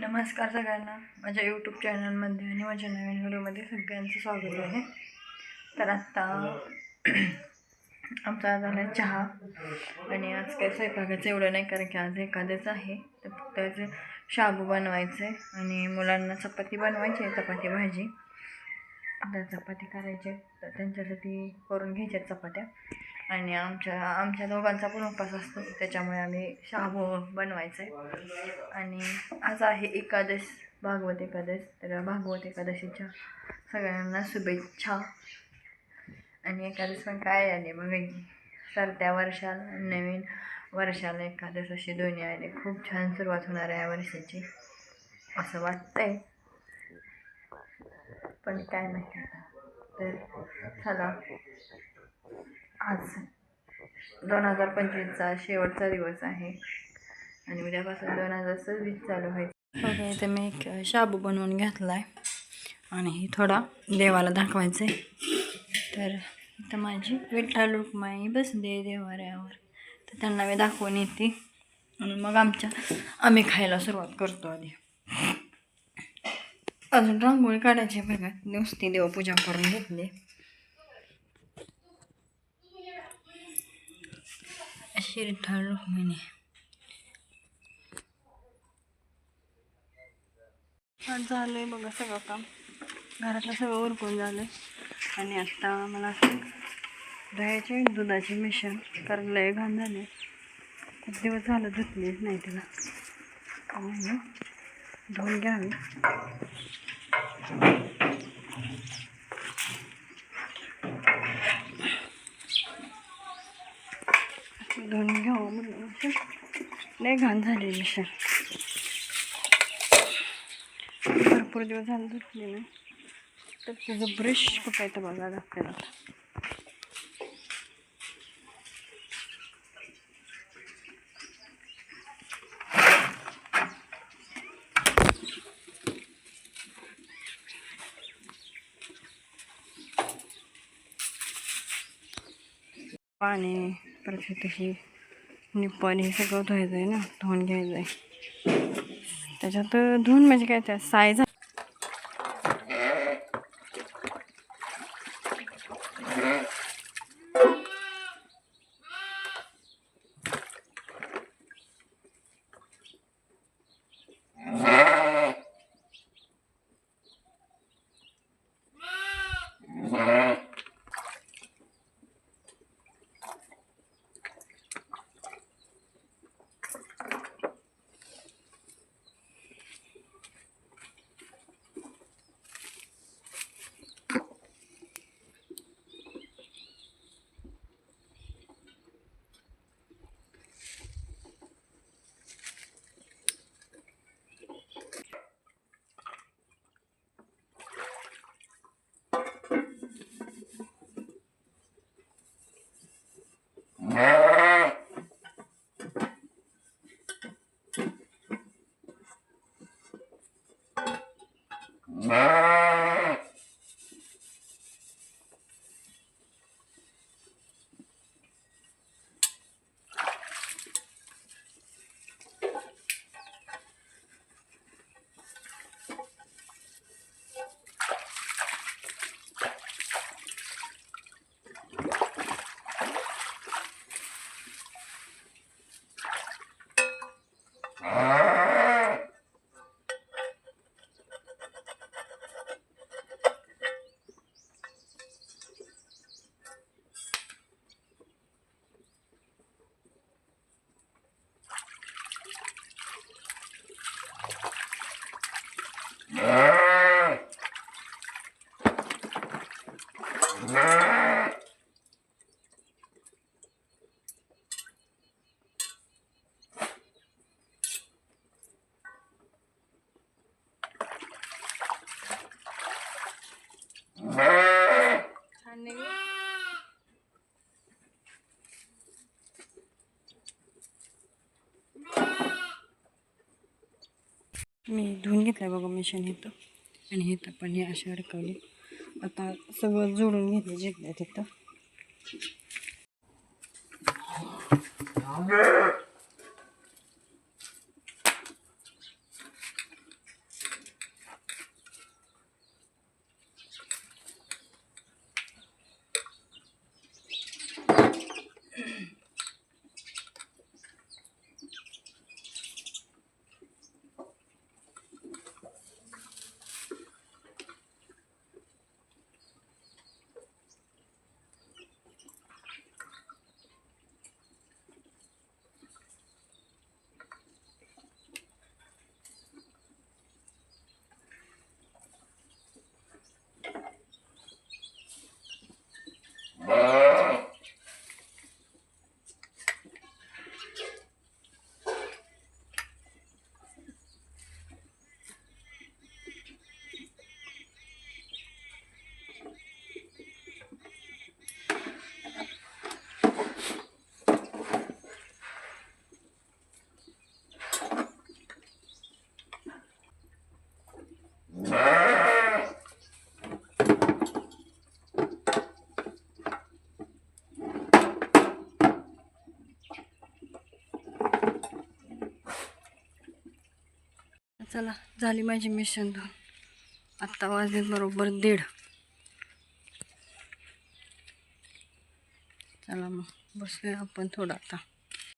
नमस्कार सगळ्यांना. माझ्या यूट्यूब चॅनलमध्ये आणि माझ्या नवीन व्हिडिओमध्ये सगळ्यांचं स्वागत आहे. तर आत्ता आमचा झाला आहे चहा. आणि आज काही स्वयंपाकाचं एवढं नाही कारण की आज एखादंच आहे. तर फक्त त्याचे शाबू आहे आणि मुलांना चपाती बनवायची आहे चपाती भाजी. आता चपाती करायची आहे, तर त्यांच्यासाठी करून घ्यायच्या चपात्या. आणि आमच्या आमच्या दोघांचा पण उपास असतो त्याच्यामुळे आम्ही शाबू बनवायचं आहे आणि आज आहे एकादश भागवत एकादश. तर भागवत एकादशीच्या सगळ्यांना शुभेच्छा. आणि एकादश पण काय आले बघा की सरत्या वर्षाला नवीन वर्षाला एकादश अशी दोन्ही आले. खूप छान सुरुवात होणार आहे या वर्षाची असं वाटतंय. पण काय माहिती तर चला. आज दोन हजार पंचवीसचा शेवटचा दिवस आहे. आणि उद्यापासून दोन हजार सव्वीस चालू व्हायचं. ओके इथे मी एक शाबू बनवून घेतला आहे आणि हे थोडा देवाला दाखवायचं आहे तर इथं माझी विठ्ठल रुक्माई बसले देवाऱ्यावर. तर त्यांना मी दाखवून येते. आणि मग आमच्या आम्ही खायला सुरुवात करतो आधी. अजून रांगोळी काढायची बघा. नुसती देवपूजा करून घेतली. अशी विठ्ठल रुक्मिणी आज झालं आहे बघा सगळं काम. घरातलं सगळं उरकून झालं आहे आणि आत्ता मला दह्याचे दुधाचे मिश्रण कारण लय घाण झाले खूप दिवस झालं धुतलेच नाही तिला. त्यामुळे धुवून घ्यावी धुवून घ्यावं म्हणलं नाही लय घाण झालेली सर भरपूर दिवस झाले धुतले नाही. तर तुझं ब्रश कुठं आहे तर बघा दाखवेल आता पाणी परत तशी निप्पाणी हे सगळं धुवायचं आहे ना धुवून घ्यायचं आहे त्याच्यात धुवून म्हणजे काय त्या Uh. मी धुवून घेतलं बघा मिशन इथं आणि इथं पण हे अशी अडकवली. आता सगळं जोडून घेतलं जिंकल्या तिथं Bye. चला झाली माझी मिशन धुवून आत्ता वाजले बरोबर दीड. चला मग बसूया आपण थोडं आता.